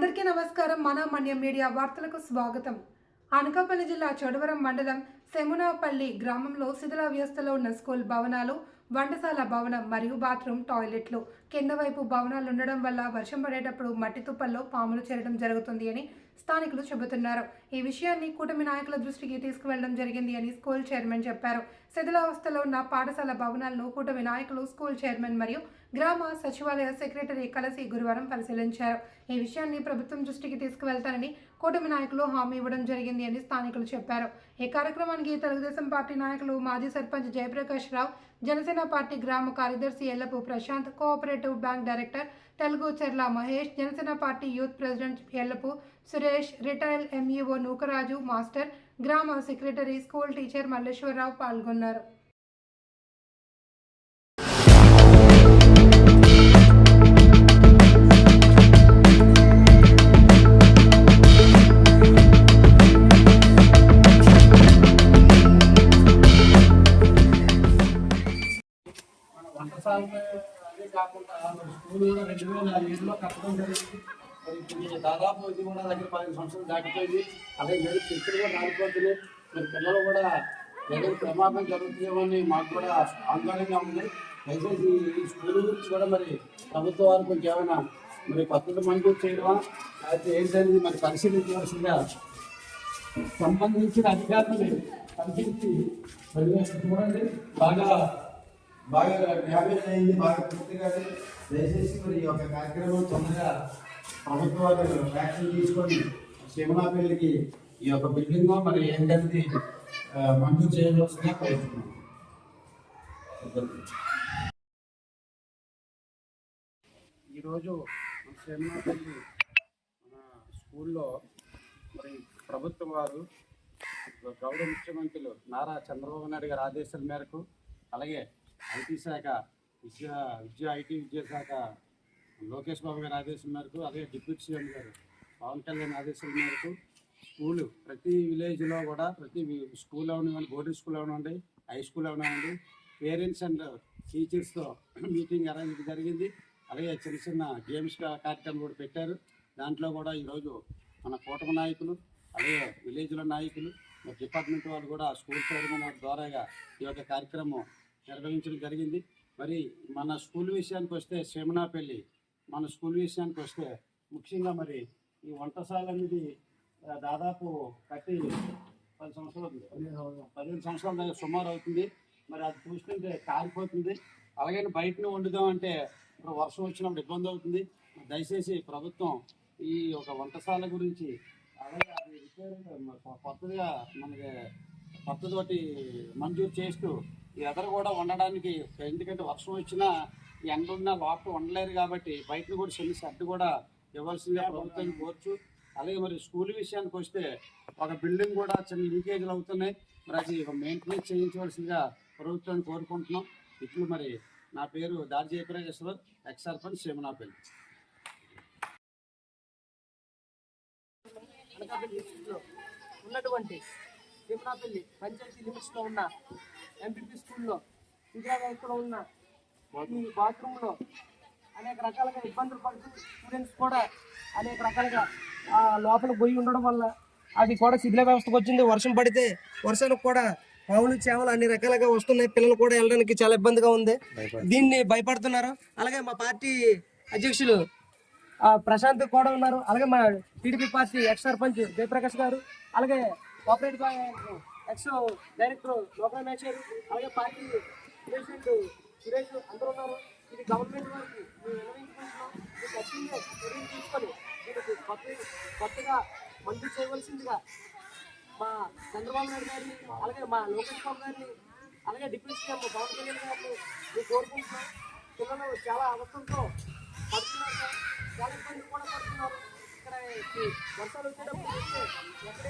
అందరికీ నమస్కారం. మన మీడియా వార్తలకు స్వాగతం. అనకాపల్లి జిల్లా చోడవరం మండలం సెమునాపల్లి గ్రామంలో శిథిల వ్యవస్థలో ఉన్న స్కూల్ భవనాలు వంటశాల భవనం మరియు బాత్రూమ్ టాయిలెట్లు కింద వైపు భవనాలు ఉండడం వల్ల వర్షం పడేటప్పుడు మట్టి తుప్పల్లో పాములు చేరడం జరుగుతుంది అని స్థానికులు చెబుతున్నారు. ఈ విషయాన్ని కూటమి నాయకుల దృష్టికి తీసుకువెళ్ళడం జరిగింది అని స్కూల్ చైర్మన్ చెప్పారు. శిథిలావస్థలో ఉన్న పాఠశాల భవనాలను కూటమి నాయకులు స్కూల్ చైర్మన్ మరియు గ్రామ సచివాలయ సెక్రటరీ కలిసి గురువారం పరిశీలించారు. ఈ విషయాన్ని ప్రభుత్వం దృష్టికి తీసుకువెళ్తానని కూటమి నాయకులు హామీ ఇవ్వడం జరిగింది అని స్థానికులు చెప్పారు. ఈ కార్యక్రమానికి తెలుగుదేశం పార్టీ నాయకులు మాజీ సర్పంచ్ జయప్రకాష్ రావు జనసేన పార్టీ గ్రామ కార్యదర్శి Yellapu Prashanth cooperative bank director Telugu Cherla Mahesh Janasena party youth president Yellapu Suresh retired MEO Nookaraju master గ్రామ సెక్రటరీ స్కూల్ టీచర్ మల్లేశ్వరరావు పాల్గొన్నారు. అదే కాకుండా స్కూల్ రెండు వేల ఏడులో కట్టడం జరిగింది. మరి ఇప్పుడు దాదాపు ఇది కూడా దగ్గర పదిహేను సంవత్సరాలు దాటిపోయింది. అలాగే ఏడు చర్చలు కూడా రాలిపోతున్నాయి మరి పిల్లలు కూడా ఏదో ప్రమాదం జరుగుతుందేమని అని మాకు కూడా ఆందోళనగా ఉంది. దయచేసి ఈ స్కూల్ గురించి కూడా మరి ప్రభుత్వ వారు కొంచెం ఏమైనా మరి పద్ధతి మంజూరు చేయడమా? అయితే ఏంటనేది మరి పరిశీలించవలసిందిగా సంబంధించిన అధికారులు పరిశీలించి చూడండి. బాగా బాగా డ్యామేజ్ అయింది బాగా పూర్తిగా దయచేసి మరి ఈ యొక్క కార్యక్రమం తొందరగా ప్రభుత్వాలు యాక్షన్ తీసుకొని శివనాపల్లికి ఈ యొక్క బిల్డింగ్ మరి ఏంటనేది మంజూరు చేయవలసిందిగా కోరుతున్నాం ఈరోజు మన సేమనాపల్లి మన స్కూల్లో మరి ప్రభుత్వం వారు గౌరవ ముఖ్యమంత్రులు నారా చంద్రబాబు నాయుడు గారి ఆదేశాల మేరకు అలాగే ఐటీ శాఖ విద్యా విద్యా ఐటీ విద్యాశాఖ లోకేష్ బాబు గారి ఆదేశం మేరకు అలాగే డిప్యూటీ సీఎం గారు పవన్ కళ్యాణ్ ఆదేశం మేరకు స్కూలు ప్రతి విలేజ్లో కూడా ప్రతి స్కూల్ అవనివ్వండి బోర్డింగ్ స్కూల్ అవనివ్వండి హై స్కూల్ అవనివ్వండి పేరెంట్స్ అండ్ టీచర్స్తో మీటింగ్ అరేంజ్ జరిగింది. అలాగే చిన్న చిన్న గేమ్స్ కార్యక్రమం కూడా పెట్టారు. దాంట్లో కూడా ఈరోజు మన కూటమి నాయకులు అలాగే విలేజ్లో నాయకులు డిపార్ట్మెంట్ వాళ్ళు కూడా స్కూల్ చైర్మన్ ద్వారాగా ఈ యొక్క కార్యక్రమం నిర్వహించడం జరిగింది. మరి మన స్కూల్ విషయానికి వస్తే శమనాపల్లి మన స్కూల్ విషయానికి వస్తే ముఖ్యంగా మరి ఈ వంటశాల అనేది దాదాపు కట్టి పది సంవత్సరాలు పదిహేను సంవత్సరాల. దగ్గర సుమారు అవుతుంది. మరి అది చూస్తుంటే కారిపోతుంది. అలాగే బయటనే వండుదామంటే ఇప్పుడు వర్షం వచ్చినప్పుడు ఇబ్బంది అవుతుంది. దయచేసి ప్రభుత్వం ఈ ఒక వంటశాల గురించి అలాగే అది రిపేర్ కొత్తగా మనకి కొత్తతోటి మంజూరు చేస్తూ ఎదరు కూడా ఉండడానికి ఎందుకంటే వర్షం వచ్చినా ఎండ ఉన్నా లోపల ఉండలేరు కాబట్టి బయటను కూడా చిన్న షెడ్ కూడా ఇవ్వాల్సిందిగా ప్రభుత్వాన్ని కోరుచు. అలాగే మరి స్కూల్ విషయానికి వస్తే ఒక బిల్డింగ్ కూడా చిన్న లీకేజ్లు అవుతున్నాయి. మరి అది మెయింటెనెన్స్ చేయించవలసిందిగా ప్రభుత్వాన్ని కోరుకుంటున్నాం. ఇప్పుడు మరి నా పేరు దారి జయప్రకాశ్వర్ ఎక్స్ సర్పంచ్ సేమనాపల్లి ఉన్నటువంటి తిరుమలాపల్లి పంచాయతీ లిమిట్స్లో ఉన్న ఎంపీపీ స్కూల్లో విద్యా వ్యవస్థలో ఉన్న ఈ బాత్రూంలో అనేక రకాలుగా ఇబ్బందులు పడుతూ స్టూడెంట్స్ కూడా అనేక రకాలుగా ఆ లోపల పోయి ఉండడం వల్ల అది కూడా శిథిల వ్యవస్థకు వచ్చింది. వర్షం పడితే వర్షానికి కూడా పావులు చేమలు అన్ని రకాలుగా వస్తున్నాయి. పిల్లలు కూడా వెళ్ళడానికి చాలా ఇబ్బందిగా ఉంది. దీన్ని భయపడుతున్నారు. అలాగే మా పార్టీ అధ్యక్షులు ప్రశాంత్ కూడా ఉన్నారు. అలాగే మా TDP party ex sarpanch Jayaprakash గారు అలాగే cooperative ex director local manager అలాగే పార్టీ ప్రెసిడెంట్ సురేష్ అందరూ ఉన్నారు. ఇది గవర్నమెంట్ వారికి మేము విన్నవించుకుంటున్నాం ఖచ్చితంగా చర్యలు తీసుకొని దీనికి కొత్త కొత్తగా మంజూరు చేయవలసిందిగా మా చంద్రబాబు నాయుడు గారిని అలాగే మా లోకేష్ బాబు గారిని అలాగే డిప్యూటీ సీఎం పవన్ కళ్యాణ్ గారిని మేము కోరుకుంటున్నాం. పిల్లలు చాలా అవసరంతో పడుతున్నారు సార్. చాలా ఇబ్బందులు కూడా పడుతున్నారు. ఇక్కడ ఈ వర్షాలు వచ్చేటప్పుడు ఎక్కడే